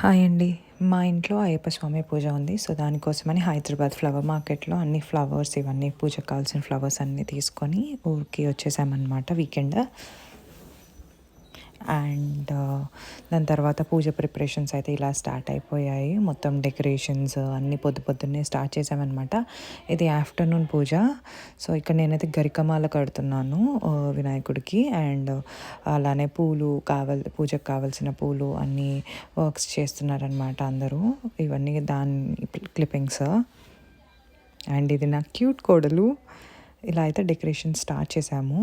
Hi అండి. మా ఇంట్లో అయ్యప్ప స్వామి పూజ ఉంది. సో దానికోసమని హైదరాబాద్ ఫ్లవర్ మార్కెట్లో అన్ని ఫ్లవర్స్ ఇవన్నీ పూజకు కావాల్సిన ఫ్లవర్స్ అన్నీ తీసుకొని ఊరికి వచ్చేసామన్నమాట వీకెండ్. అండ్ దాని తర్వాత పూజ ప్రిపరేషన్స్ అయితే ఇలా స్టార్ట్ అయిపోయాయి. మొత్తం డెకరేషన్స్ అన్నీ పొద్దు పొద్దున్నే స్టార్ట్ చేసామన్నమాట ఇది ఆఫ్టర్నూన్ పూజ. సో ఇక్కడ నేనైతే గరికమాల కడుతున్నాను వినాయకుడికి. అండ్ అలానే పూలు కావల్ పూజకు కావాల్సిన పూలు అన్నీ వర్క్స్ చేస్తున్నారనమాట అందరూ. ఇవన్నీ దాని క్లిప్పింగ్స్. అండ్ ఇది నా క్యూట్ కోడలు. ఇలా అయితే డెకరేషన్ స్టార్ట్ చేసాము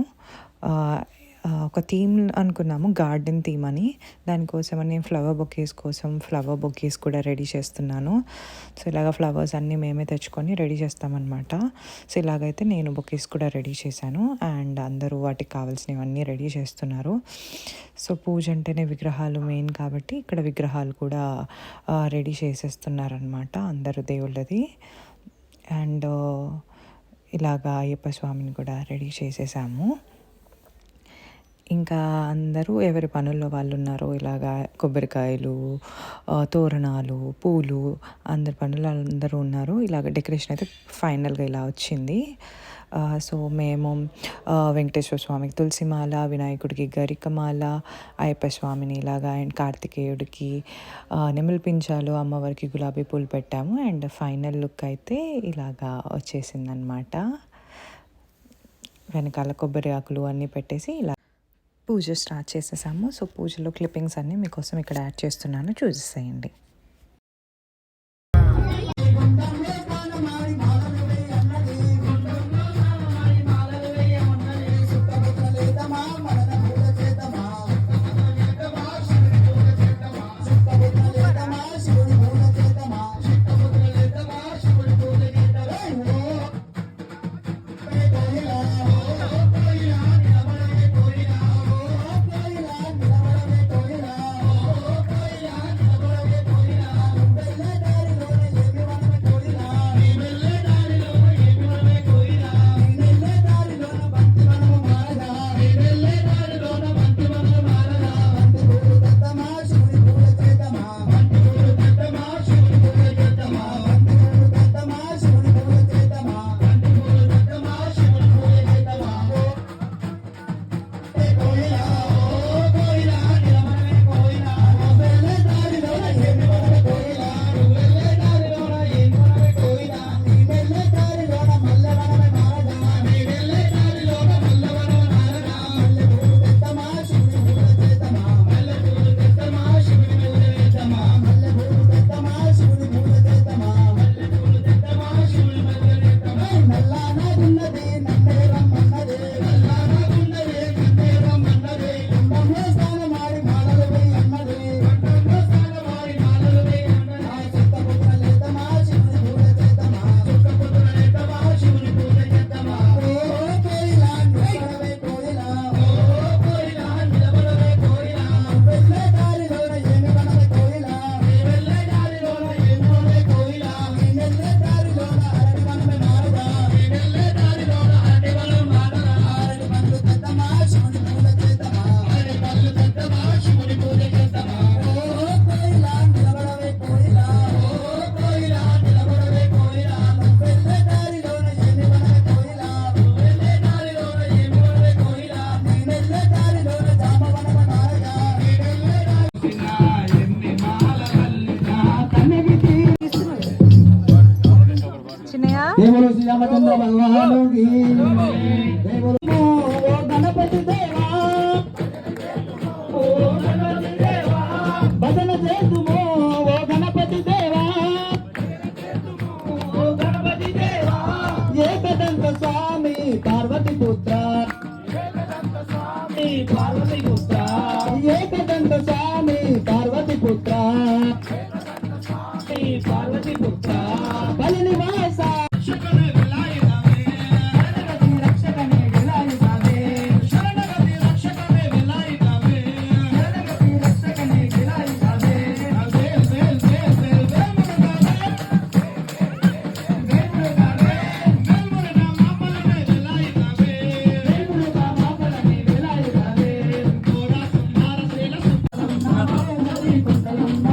ఒక థీమ్ అనుకున్నాము గార్డెన్ థీమ్ అని. దానికోసమని ఫ్లవర్ బొకేస్ కోసం ఫ్లవర్ బొకేస్ కూడా రెడీ చేస్తున్నాను. సో ఇలాగ ఫ్లవర్స్ అన్నీ మేమే తెచ్చుకొని రెడీ చేస్తామన్నమాట. సో ఇలాగైతే నేను బొకేస్ కూడా రెడీ చేశాను. అండ్ అందరూ వాటికి కావాల్సినవన్నీ రెడీ చేస్తున్నారు. సో పూజ అంటేనే విగ్రహాలు మెయిన్ కాబట్టి ఇక్కడ విగ్రహాలు కూడా రెడీ చేసేస్తున్నారనమాట అందరూ దేవుళ్ళది. అండ్ ఇలాగా అయ్యప్ప స్వామిని కూడా రెడీ చేసేసాము. ఇంకా అందరూ ఎవరి పనుల్లో వాళ్ళు ఉన్నారో ఇలాగా కొబ్బరికాయలు తోరణాలు పూలు అందరి పనులు అందరూ ఉన్నారు. ఇలాగ డెకరేషన్ అయితే ఫైనల్గా ఇలా వచ్చింది. సో మేము వెంకటేశ్వర స్వామికి తులసిమాల వినాయకుడికి గరికమాల అయ్యప్ప స్వామిని ఇలాగా అండ్ కార్తికేయుడికి నెమలి పించాలు అమ్మవారికి గులాబీ పూలు పెట్టాము. అండ్ ఫైనల్ లుక్ అయితే ఇలాగా వచ్చేసిందనమాట వెనకాల కొబ్బరి ఆకులు అన్నీ పెట్టేసి ఇలా పూజ స్టార్ట్ చేసేసాము. సో పూజలో క్లిప్పింగ్స్ అన్నీ మీకోసం ఇక్కడ యాడ్ చేస్తున్నాను. చూసేసేయండి. రామచంద్ర శ్రీరామచంద్ర దేవుడు ఓ గణపతి దేవా భజన చేతుము ఓ గణపతి దేవా ఓ గణపతి దేవా ఏకదంత స్వామి పార్వతి పుత్ర ఏకదంత స్వామి పార్వతి పుత్ర. Thank you.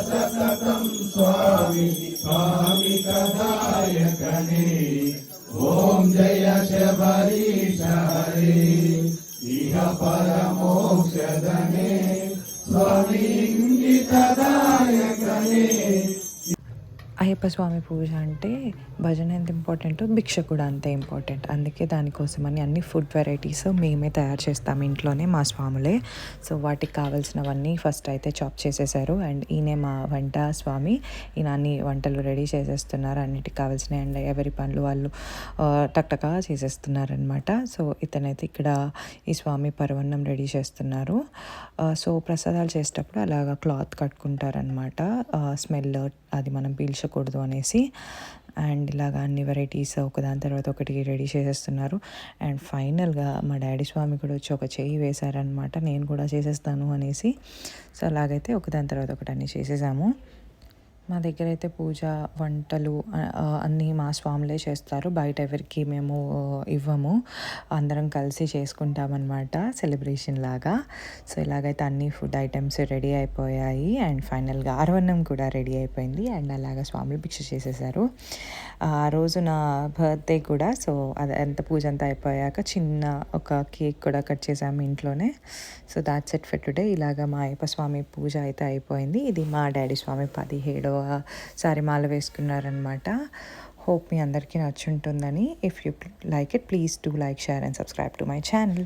సతతం స్వామి స్వామి కదాయకనే ఓం జయ శబరీశారే ఇహ పరమోక్షదనే. స్వామి తదా అయ్యప్ప స్వామి పూజ అంటే భజన ఎంత ఇంపార్టెంటో భిక్ష కూడా అంతే ఇంపార్టెంట్. అందుకే దానికోసమని అన్ని ఫుడ్ వెరైటీస్ మేమే తయారు చేస్తాం ఇంట్లోనే మా స్వాములే. సో వాటికి కావాల్సినవన్నీ ఫస్ట్ అయితే చాప్ చేసేసారు. అండ్ ఈయనే మా వంట స్వామి. ఈయన అన్ని వంటలు రెడీ చేసేస్తున్నారు. అన్నిటికి కావాల్సిన అండ్ ఎవరి పనులు వాళ్ళు ఆ, టక్టకా చేసేస్తున్నారనమాట సో ఇతనైతే ఇక్కడ ఈ స్వామి పరవన్నం రెడీ చేస్తున్నారు. సో ప్రసాదాలు చేసేటప్పుడు అలాగా క్లాత్ కట్టుకుంటారనమాట స్మెల్ అది మనం పీల్చకూడదు అనేసి. అండ్ ఇలాగ అన్ని వెరైటీస్ ఒకదాని తర్వాత ఒకటి రెడీ చేసేస్తున్నారు. అండ్ ఫైనల్గా మా డాడీ స్వామి కూడా వచ్చి ఒక చెయ్యి వేశారనమాట నేను కూడా చేసేస్తాను అనేసి. సో అలాగైతే ఒకదాని తర్వాత ఒకటి అన్నీ చేసేసాము. మా దగ్గర అయితే పూజ వంటలు అన్నీ మా స్వాములే చేస్తారు. బయట ఎవరికి మేము ఇవ్వము. అందరం కలిసి చేసుకుంటామన్నమాట సెలబ్రేషన్ లాగా. సో ఇలాగైతే అన్ని ఫుడ్ ఐటమ్స్ రెడీ అయిపోయాయి. అండ్ ఫైనల్గా ఆరవన్నం కూడా రెడీ అయిపోయింది. అండ్ అలాగా స్వాములు భిక్ష చేసేసారు. ఆ రోజు నా బర్త్డే కూడా. సో అది ఎంత పూజ అంతా అయిపోయాక చిన్న ఒక కేక్ కూడా కట్ చేసాము ఇంట్లోనే. So that's it for today. ఇలాగా మా అయ్యప్ప స్వామి పూజ అయితే అయిపోయింది. ఇది మా డాడీ స్వామి పదిహేడు సారి మాల వేసుకున్నారనమాట హోప్ మీ అందరికీ నచ్చుంటుందని. If you like it please do like share and subscribe to my channel